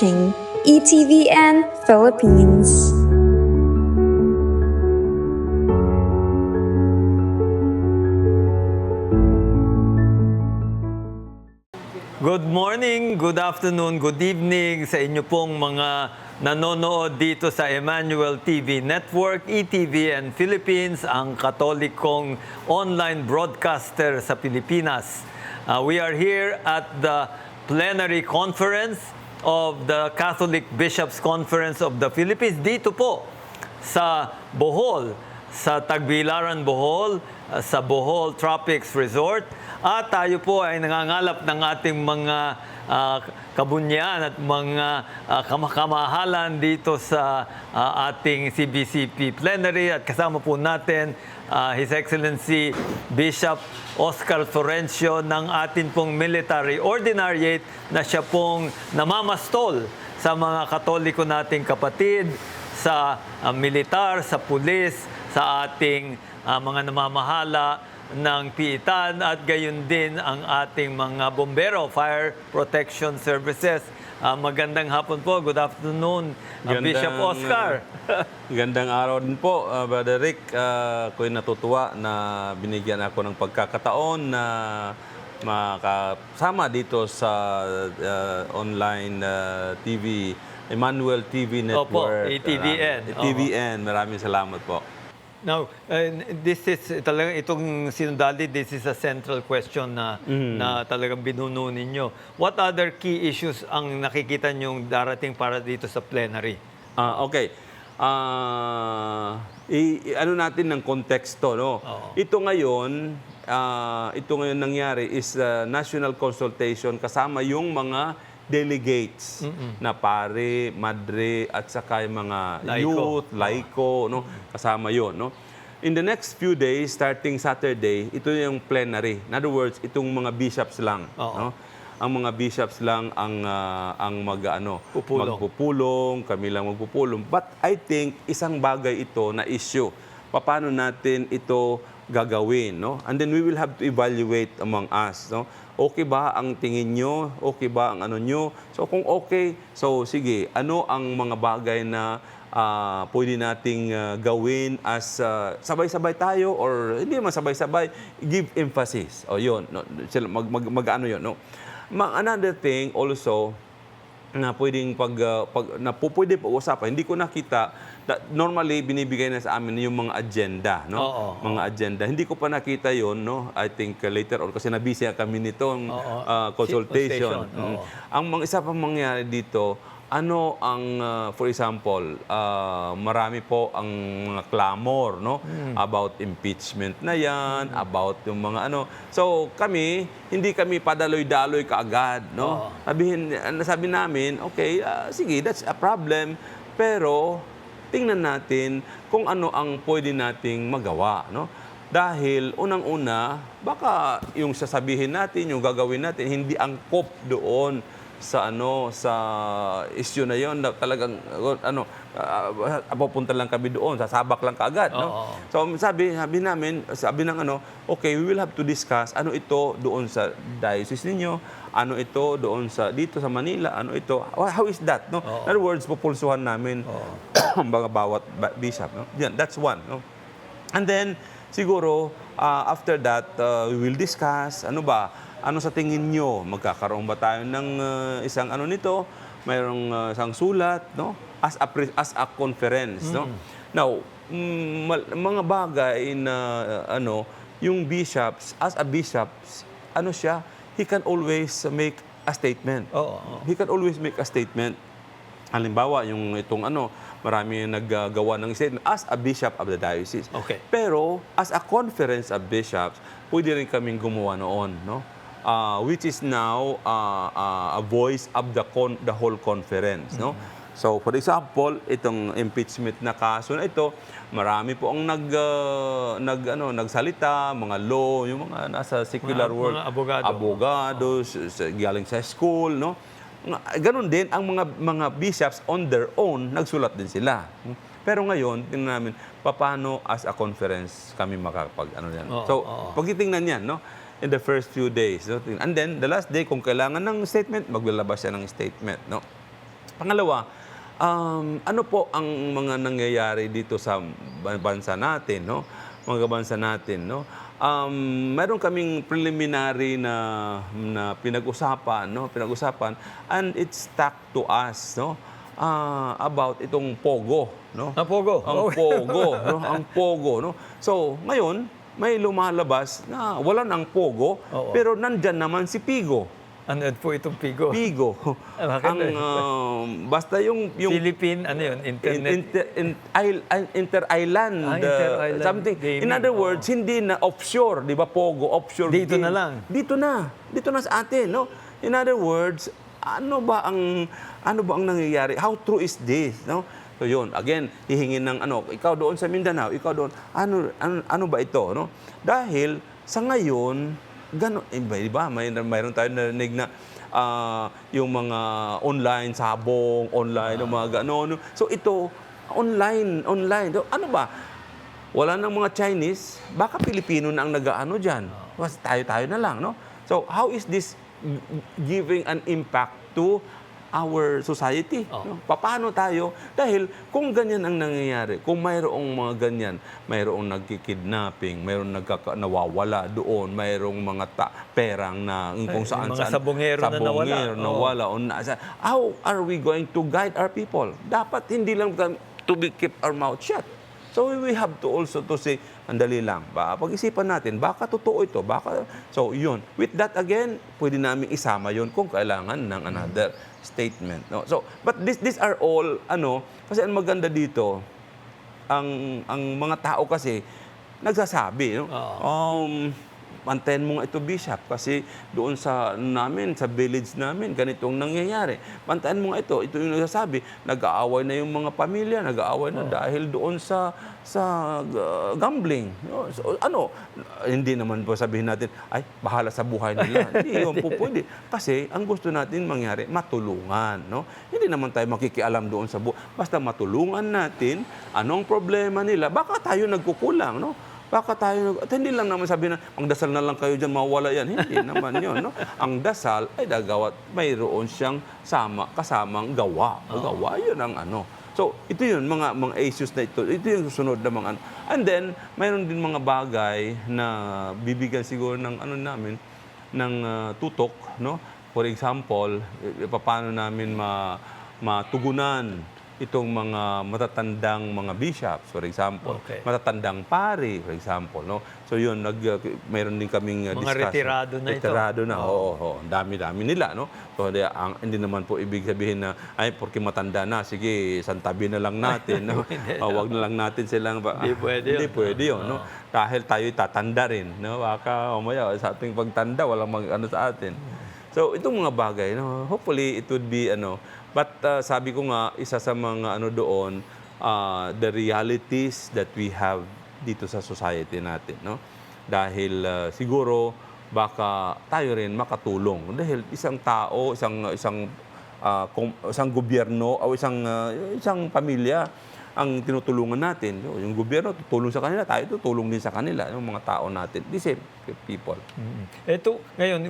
watching ETVN Philippines. Good morning, good afternoon, good evening sa inyo pong mga nanonood dito sa Emmanuel TV Network, ETVN Philippines, ang katolikong online broadcaster sa Pilipinas. Uh, we are here at the plenary conference of the Catholic Bishops Conference of the Philippines dito po sa Bohol, sa Tagbilaran, Bohol, uh, sa Bohol Tropics Resort. At tayo po ay nangangalap ng ating mga uh, kabunyan at mga uh, kamakamahalan dito sa uh, ating CBCP plenary. At kasama po natin uh, His Excellency Bishop Oscar Florencio ng atin pong military ordinariate na siya pong namamastol sa mga katoliko nating kapatid, sa uh, militar, sa pulis, sa ating uh, mga namamahala ng piitan at gayon din ang ating mga bombero, fire protection services. Uh, magandang hapon po. Good afternoon, Bishop Gandang, Oscar. uh, Gandang araw din po, uh, Brother Rick. Uh, ako'y natutuwa na binigyan ako ng pagkakataon na makasama dito sa uh, online uh, TV, Emmanuel TV Opo, Network. ATVN. Marami- ATVN. Maraming salamat po. Now, uh, this is talagang itong sinundali, this is a central question na na talagang binuno ninyo. What other key issues ang nakikita niyong darating para dito sa plenary? Ah, okay. Ah, i, i- ano natin ng konteksto, no? Oo. Ito ngayon, ah, ito ngayon nangyari is ah, national consultation kasama yung mga delegates na pare, madre at saka yung mga Laiko. youth, laiko, no? Kasama 'yon, no? In the next few days, starting Saturday, ito yung plenary. In other words, itong mga bishops lang, Oo. no? Ang mga bishops lang ang ah, ang mag ano, Pupulong. magpupulong, kami lang magpupulong. But I think isang bagay ito na issue. Paano natin ito gagawin, no? And then we will have to evaluate among us, no? Okay ba ang tingin nyo? Okay ba ang ano nyo? So kung okay, so sige, ano ang mga bagay na ah, pwede nating ah, gawin as ah, sabay-sabay tayo or hindi man sabay-sabay, give emphasis. O yun, no? Mag, mag, mag, ano yun, no? Ma- another thing also, na pwedeng pag, uh, pag na pwede pag-usapan. Hindi ko nakita normally binibigay na sa amin yung mga agenda, no? Oo, mga agenda. Hindi ko pa nakita 'yon, no? I think uh, later on kasi nabisi kami nitong Oo. uh, consultation. Consultation, Mm. oo. Ang mga isa pang mangyari dito, ano ang uh, for example, uh, marami po ang mga clamor, no? Hmm. About impeachment na 'yan, about yung mga ano. So kami, hindi kami padaloy-daloy kaagad, no? Sabihin, nasabi namin, okay, ah, sige, that's a problem, pero tingnan natin kung ano ang pwede nating magawa, no? Dahil unang-una, baka yung sasabihin natin, yung gagawin natin, hindi angkop doon sa ano sa issue na yon na talagang ano uh, papunta lang kami doon sasabak lang kaagad no Oo. So sabi, sabi namin, sabi ng ano, okay, we will have to discuss ano ito doon sa diocese ninyo, ano ito doon sa dito sa Manila, ano ito, how is that, no? In other words, pupulsuhan namin ang mga bawat ba- bishop, no? Yan, that's one, no? And then siguro uh, after that uh, we will discuss ano ba, ano sa tingin nyo, magkakaroon ba tayo ng uh, isang ano nito, mayroong uh, isang sulat, no? As a pre- as a conference, no? Now, mm, mga bagay na uh, ano, yung bishops, as a bishop, ano siya, he can always make a statement. Oo, oo. He can always make a statement. Halimbawa, yung itong ano, marami naggagawa ng statement as a bishop of the diocese. Okay. Pero, as a conference of bishops, pwede rin kaming gumawa noon, no? Ah, which is now ah, ah, a voice of the con- the whole conference, no? So, for example, itong impeachment na kaso na ito, marami po ang nag, ah, nag ano, nagsalita, mga law, yung mga nasa secular Mga- world, mga abogado. abogados, sa- galing sa school, no? Ganon din ang mga mga bishops on their own nagsulat din sila. Pero ngayon, tingnan namin paano as a conference kami makakapag ano yan. Oo, so, oo. pagtitingnan yan, no? In the first few days, no? And then the last day kung kailangan ng statement, maglalabas siya ng statement, no? Pangalawa, um, ano po ang mga nangyayari dito sa ban- bansa natin, no? Mga bansa natin, no? Um, meron kaming preliminary na na pinag-usapan, no? Pinag-usapan and it's stuck to us, no? Ah, about itong pogo, no? Ah, pogo. Ang Okay. pogo, no? Ang pogo, no? So, ngayon may lumalabas na wala nang pogo, Oo. pero nandyan naman si Pigo. Ano yun po itong Pigo? Pigo. Ah, bakit ang um, basta yung yung Philippine, ano yun? in- Internet. inter, in- isl- uh, inter-island, Ah, uh, inter-island something. In gaming, other oo. words, hindi na offshore, di ba? Pogo, offshore Dito game. na lang. Dito na. Dito na sa atin, no? In other words, ano ba ang ano ba ang nangyayari? How true is this, no? So yun, again, hihingin ng ano, ikaw doon sa Mindanao, ikaw doon, ano ano, ano ba ito, no? Dahil sa ngayon, gano, eh, ba, di ba? May mayroon tayo narinig na ah, yung mga online sabong, online, yung mga gano'n. So ito, online, online. So, ano ba? Wala nang mga Chinese, baka Pilipino na ang nag-ano dyan. Tayo-tayo na lang, no? So, how is this giving an impact to our society? Oh. No? Paano tayo? Dahil kung ganyan ang nangyayari, kung mayroong mga ganyan, mayroong nagkikidnapping, mayroong nagkaka- nawawala doon, mayroong mga ta- perang na kung Ay, saan mga saan. sabongero na nawala. sabongero Oo. nawala o nasa. How are we going to guide our people? Dapat hindi lang to be keep our mouth shut. So we have to also to say, andali lang, ba, pag-isipan natin, baka totoo ito, baka, so yun. With that again, pwede namin isama yun kung kailangan ng another statement. No? So, but this, these are all, ano, kasi ang maganda dito, ang ang mga tao kasi nagsasabi, no? Um, pantayan mo nga ito, Bishop, kasi doon sa namin, sa village namin, ganitong nangyayari. Pantayan mo nga ito, ito yung nagsasabi, nag-aaway na yung mga pamilya, nag-aaway na dahil doon sa sa uh, gambling. So, ano, hindi naman po sabihin natin, ay, bahala sa buhay nila. hindi yun po pwede. Kasi ang gusto natin mangyari, matulungan. No? Hindi naman tayo makikialam doon sa buhay. Basta matulungan natin, anong problema nila, baka tayo nagkukulang. No? Baka tayo, at hindi lang naman sabi na, magdasal na lang kayo dyan, mawala yan. Hindi naman yun. No? Ang dasal ay dagawat, mayroon siyang sama, kasamang gawa. Gawa, yun ang ano. So, ito yun, mga, mga issues na ito. Ito yung susunod na mga ano. And then, mayroon din mga bagay na bibigyan siguro ng ano namin, ng ah, tutok, no? For example, paano namin ma, matugunan itong mga matatandang mga bishops, for example. Okay. Matatandang pari, for example, no? So yun, nag, uh, mayroon din kaming uh, Mga discussion. retirado na ito. Retirado na, oo. oo, Ang dami-dami nila, no? So hindi, ang, hindi naman po ibig sabihin na, ay, porque matanda na, sige, santabi na lang natin, no? O, wag na lang natin silang... ba- Hindi pwede Hindi yun. pwede yun, no? Dahil tayo'y tatanda rin, no? Baka, umaya, sa ating pagtanda, walang mag, ano sa atin. So, itong mga bagay, no? Hopefully, it would be, ano, but uh, sabi ko nga, isa sa mga ano doon, uh, the realities that we have dito sa society natin, no? Dahil uh, siguro, baka tayo rin makatulong. Dahil isang tao, isang, isang, uh, isang gobyerno, o isang, uh, isang pamilya, ang tinutulungan natin. Yung gobyerno, tutulong sa kanila, tayo tutulong din sa kanila, yung mga tao natin. The same people. Mm. Ito, ngayon,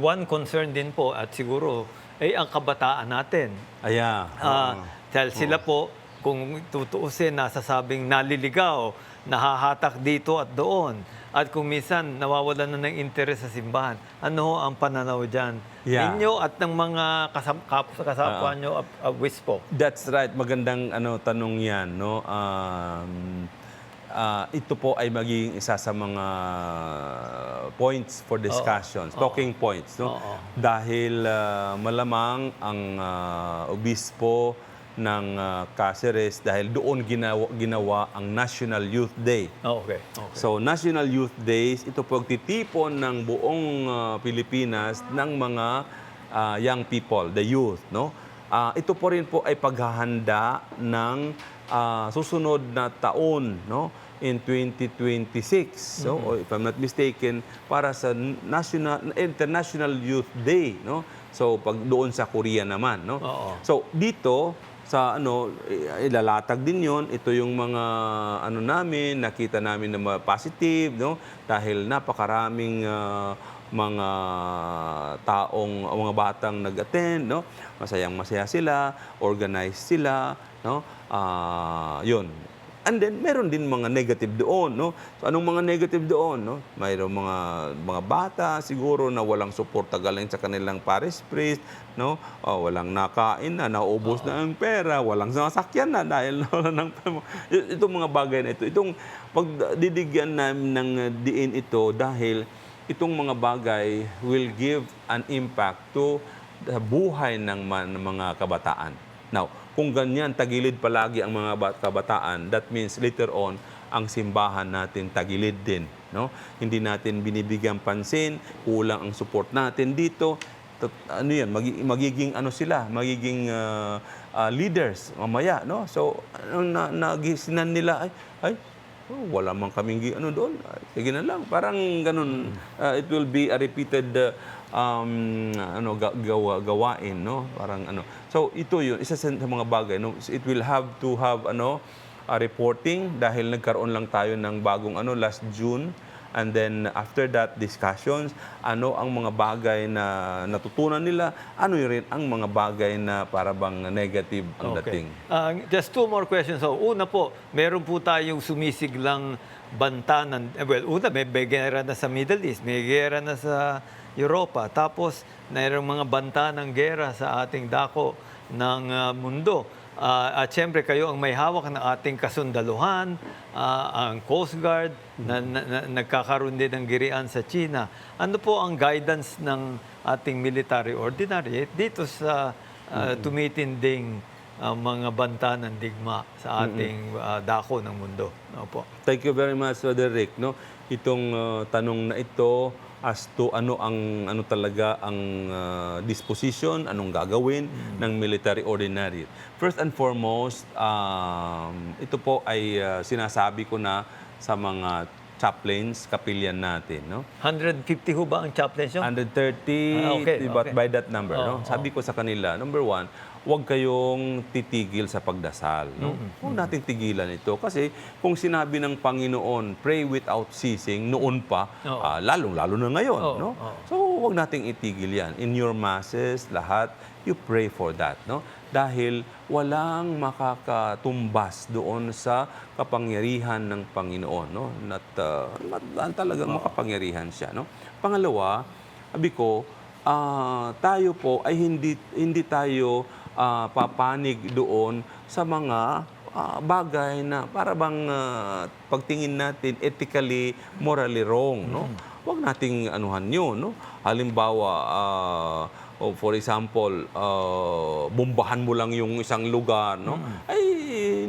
one concern din po at siguro ay ang kabataan natin. Aya. Ah, dahil sila po, kung tutuusin, nasasabing naliligaw, nahahatak dito at doon. At kung minsan nawawalan na ng interes sa simbahan, ano ang pananaw dyan? Yeah. Ninyo at ng mga kasam- kap- kasapwa nyo, uh, uh, wispo. That's right. Magandang ano tanong 'yan, no? Um, ah, ito po ay magiging isa sa mga points for discussions, talking points, no? Oo. Dahil ah, malamang ang ah, obispo ng ah, Cáceres dahil doon ginawa, ginawa ang National Youth Day. Oh, okay. okay. So, National Youth Days, ito po titipon ng buong ah, Pilipinas ng mga ah, young people, the youth, no? Ah, ito po rin po ay paghahanda ng ah, susunod na taon, no? In 2026. So, or if I'm not mistaken, para sa National International Youth Day, no? So, pag doon sa Korea naman, no? Oo. So dito sa ano i- ilalatag din 'yon. Ito yung mga ano namin nakita namin na positive no dahil napakaraming ah, mga taong mga batang nag-attend, no? Masayang masaya sila, organized sila, no? Ah, 'yun. And then meron din mga negative doon, no? So anong mga negative doon, no? Mayroong mga mga bata siguro na walang suporta galing sa kanilang parish priest, no? O, walang nakain na, naubos na ang pera, walang sasakyan na dahil wala ng itong mga bagay na ito. Itong pagdidigyan namin ng diin ito dahil itong mga bagay will give an impact to the buhay ng mga kabataan. Now, kung ganyan, tagilid palagi ang mga bat- kabataan, that means later on, ang simbahan natin tagilid din. No? Hindi natin binibigyan pansin, kulang ang support natin dito. Ano yan, magi- magiging ano sila, magiging ah, ah, leaders mamaya. No? So, ano, na, nagisinan nila, ay, ay, Oh, wala man kaming ano doon. Ay, Sige na lang. Parang ganun. uh, it will be a repeated uh, um, ano ga- gawa, gawain, no? Parang ano. So ito 'yun, isa sa sa mga bagay, no? It will have to have ano uh, reporting dahil nagkaroon lang tayo ng bagong ano last June and then after that discussions ano ang mga bagay na natutunan nila ano rin ang mga bagay na para bang negative ang dating Ah, just two more questions. So, una po, meron po tayong sumisiglang banta ng, eh, well, una, may, may gera na sa Middle East, may gera na sa Europa, tapos mayroong mga banta ng gera sa ating dako ng ah, mundo. Ah, at syempre kayo ang may hawak ng ating kasundaluhan, ah, ang Coast Guard, na, na- na- nagkakaroon din ng girian sa China. Ano po ang guidance ng ating military ordinary dito sa ah, tumitinding ang mga banta ng digma sa ating ah, dako ng mundo. Opo. Thank you very much, Brother Rick. No, itong uh, tanong na ito as to ano ang ano talaga ang uh, disposition, anong gagawin ng military ordinary. First and foremost, um, ito po ay uh, sinasabi ko na sa mga chaplains, kapilyan natin, no? 150 ho ba ang chaplains nyo? 130 Ah, okay, diba, okay. by that number, Oo, no? Sabi ko sa kanila, number one, huwag kayong titigil sa pagdasal, no? Huwag nating tigilan ito kasi kung sinabi ng Panginoon, pray without ceasing noon pa, Oo. ah, lalong-lalo na ngayon, Oo, no? oo. So, huwag nating itigil 'yan. In your masses, lahat, you pray for that, no? Dahil walang makakatumbas doon sa kapangyarihan ng Panginoon, no? At uh, mat- talagang makapangyarihan siya, no? Pangalawa, sabi ko, ah, tayo po ay hindi hindi tayo ah, papanig doon sa mga ah, bagay na para bang ah, pagtingin natin ethically, morally wrong, no? Huwag nating anuhan 'yun, no? Halimbawa, ah, oh, for example, ah, bombahan mo lang yung isang lugar, no? Ay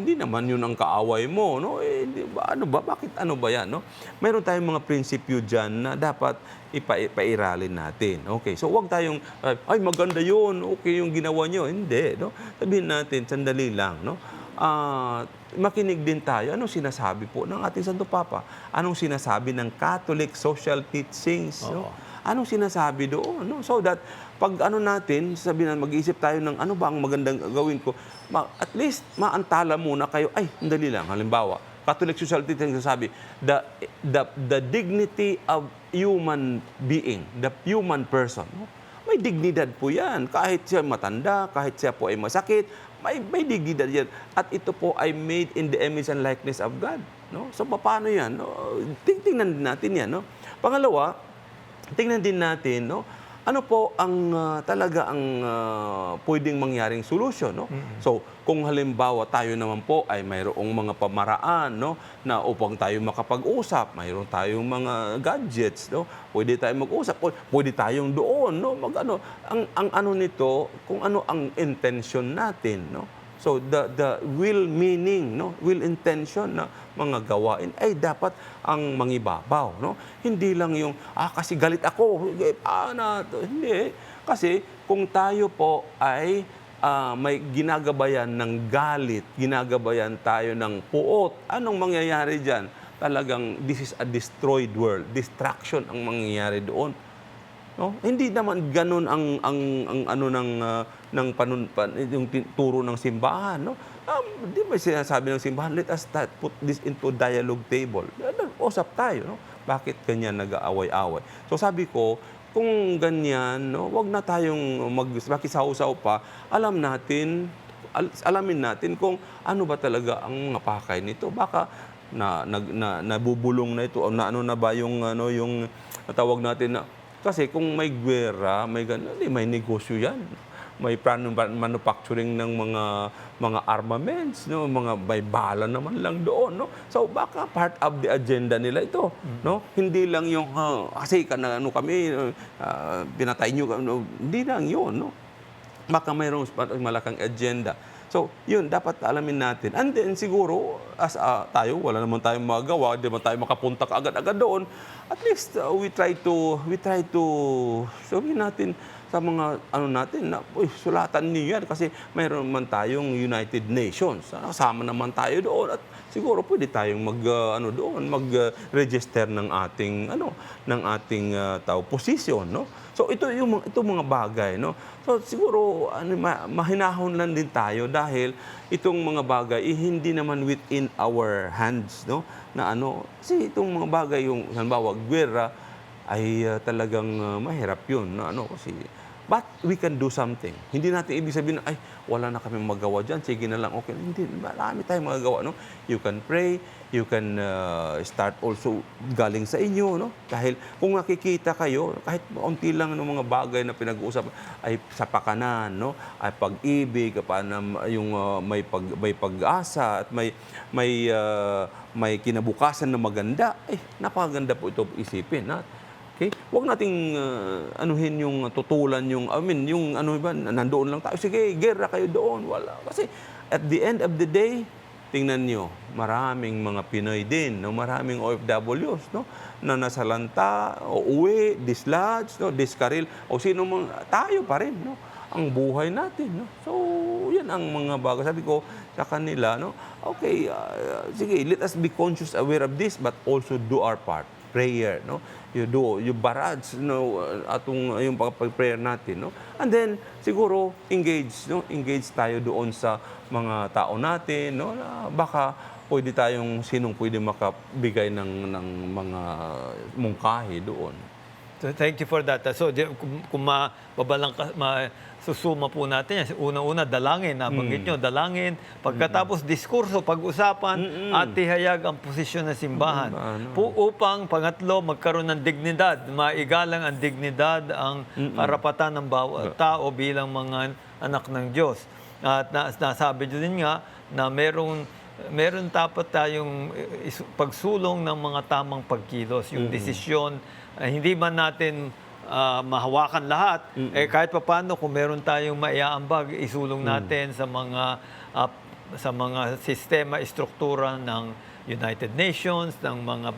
hindi naman 'yun ang kaaway mo, no? Eh, di ba, ano ba? Bakit ano ba 'yan, no? Meron tayong mga prinsipyo diyan na dapat ipa ipairalin natin. Okay, so huwag tayong, uh, ay maganda yun, okay yung ginawa nyo. Hindi, no? Sabihin natin, sandali lang, no? Ah, makinig din tayo. Anong sinasabi po ng ating Santo Papa? Anong sinasabi ng Catholic social teachings? No? Anong sinasabi doon? No? So that pag ano natin, sabihin na mag-iisip tayo ng ano ba ang magandang gawin ko, ma- at least maantala muna kayo, ay, sandali lang, halimbawa, Catholic social teaching sabi, the, the, the dignity of human being, the human person. no? May dignidad po yan. Kahit siya matanda, kahit siya po ay masakit, may, may dignidad yan. At ito po ay made in the image and likeness of God. No? So, paano yan? No? Ting- Tingnan din natin yan. No? Pangalawa, tingnan din natin, no? Ano po ang ah, talaga ang ah, pwedeng mangyaring solusyon, no? So, kung halimbawa tayo naman po ay mayroong mga pamaraan, no, na upang tayo makapag-usap, mayroon tayong mga gadgets, no? Pwede tayong mag-usap, pwede tayong doon, no? Mag ano, ang ang ano nito, kung ano ang intention natin, no? So the the will meaning, no, will intention na mga gawain ay dapat ang mangibabaw, no? Hindi lang yung ah kasi galit ako, eh, ah, na hindi. Kasi kung tayo po ay ah, may ginagabayan ng galit, ginagabayan tayo ng puot, anong mangyayari diyan? Talagang this is a destroyed world. Distraction ang mangyayari doon. No? Hindi naman ganun ang ang ang ano ng ah, ng panun, pan, yung turo ng simbahan, no? Um, di ba sinasabi ng simbahan, let us start, put this into dialogue table. Usap tayo, no? bakit ganyan nag-aaway-away. So sabi ko, kung ganyan, no, wag na tayong mag makisaw-saw pa. Alam natin, al- alamin natin kung ano ba talaga ang mga pakay nito. Baka na, nag, na nabubulong na ito o na ano na ba yung ano yung tawag natin na kasi kung may gwera, may ganun, may negosyo yan. May manufacturing ng mga mga armaments, no, mga may bala naman lang doon, no. So baka part of the agenda nila ito, no. Hindi lang yung ah, kasi kana ano kami ah, pinatay niyo, no. hindi lang 'yun, no baka mayroong malakang agenda. So, yun, dapat alamin natin. And then, siguro, as ah, tayo, wala naman tayong magawa, hindi naman tayo makapunta agad-agad doon. At least, uh, we try to, we try to, sabihin natin sa mga, ano natin, na, uy, sulatan niyo yan kasi mayroon man tayong United Nations. Kasama naman tayo doon. At siguro pwede tayong mag, ah, ano doon, mag-register ng ating, ano, ng ating uh, tao, position, no? So ito yung ito mga bagay no. So siguro ano ma- mahinahon lang din tayo dahil itong mga bagay eh, hindi naman within our hands no na ano kasi itong mga bagay yung halimbawa gwera ay uh, talagang uh, mahirap yun na ano kasi but we can do something. Hindi natin ibig sabihin ay, wala na kami magawa dyan, sige na lang, okay. Hindi, marami tayong magagawa, no? You can pray, you can uh, start also galing sa inyo, no? Dahil kung nakikita kayo, kahit unti lang ng mga bagay na pinag-uusap ay sa pakanan, no? Ay pag-ibig, paano yung uh, may pag may pag-asa at may may uh, may kinabukasan na maganda, eh napakaganda po ito isipin, ha? Okay? Huwag nating uh, anuhin yung tutulan yung I mean yung ano ba nandoon lang tayo. Sige, gera kayo doon. Wala. Kasi at the end of the day, tingnan nyo, maraming mga Pinoy din, no? maraming OFWs, no? na nasalanta, o uwi, dislodge, no? diskaril, o sino mang, tayo pa rin, no? ang buhay natin. No? So, yan ang mga bagay. Sabi ko sa kanila, no? okay, uh, sige, let us be conscious, aware of this, but also do our part. Prayer, no? You do, you barrage, no? Atong, yung pag-prayer natin, no? And then, siguro, engage, no? Engage tayo doon sa mga tao natin, no? Na baka pwede tayong, sinong pwede makabigay ng, ng mga mungkahi doon. So, thank you for that. So, di- kung, kung mababalang ka, ma, susuma po natin yan. Una-una, dalangin. Nabanggit nyo, dalangin. Pagkatapos, diskurso, pag-usapan, at ihayag ang posisyon ng simbahan. Po, upang, pangatlo, magkaroon ng dignidad. Maigalang ang dignidad, ang karapatan ng bawat tao bilang mga anak ng Diyos. At na, nasabi nyo din nga na merong meron dapat tayong eh, pagsulong ng mga tamang pagkilos, yung desisyon, eh, hindi man natin ah, mahawakan lahat, eh kahit papaano kung meron tayong maiaambag, isulong natin sa mga ah, sa mga sistema, istruktura ng United Nations, ng mga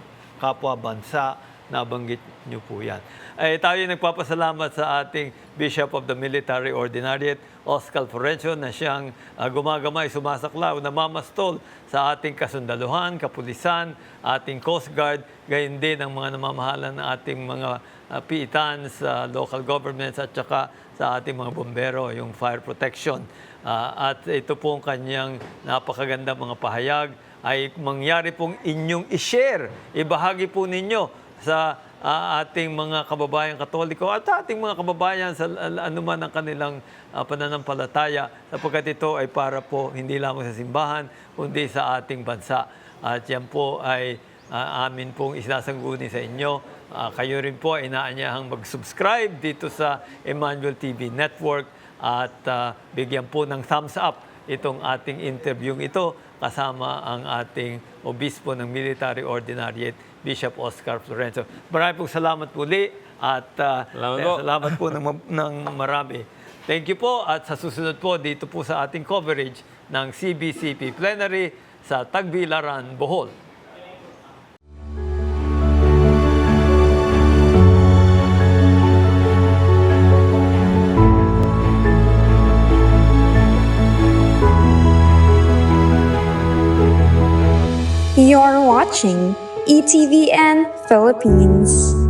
kapwa bansa, nabanggit niyo po yan. Eh, tayo nagpapasalamat sa ating Bishop of the Military Ordinariate, Oscar Florencio, na siyang ah, gumagamay, sumasaklaw, namamastol sa ating kasundaluhan, kapulisan, ating Coast Guard, gayon din ang mga namamahalan ng ating mga ah, piitan sa local governments at saka sa ating mga bombero, yung fire protection. Ah, at ito po ang kanyang napakaganda mga pahayag ay mangyari pong inyong i-share, ibahagi po ninyo sa ah, ating mga kababayan katoliko at ating mga kababayan sa al- anuman ang kanilang ah, pananampalataya sapagkat ito ay para po hindi lamang sa simbahan kundi sa ating bansa. At yan po ay ah, amin pong isasangguni sa inyo. Ah, kayo rin po ay inaanyahang mag-subscribe dito sa Emmanuel TV Network at ah, bigyan po ng thumbs up itong ating interview ito kasama ang ating obispo ng Military Ordinariate, Bishop Oscar Florenzo. Maraming pong salamat muli at ah, Salamat po. salamat po ng, ng marami. Thank you po at sa susunod po dito po sa ating coverage ng CBCP Plenary sa Tagbilaran, Bohol. You're watching ETVN Philippines.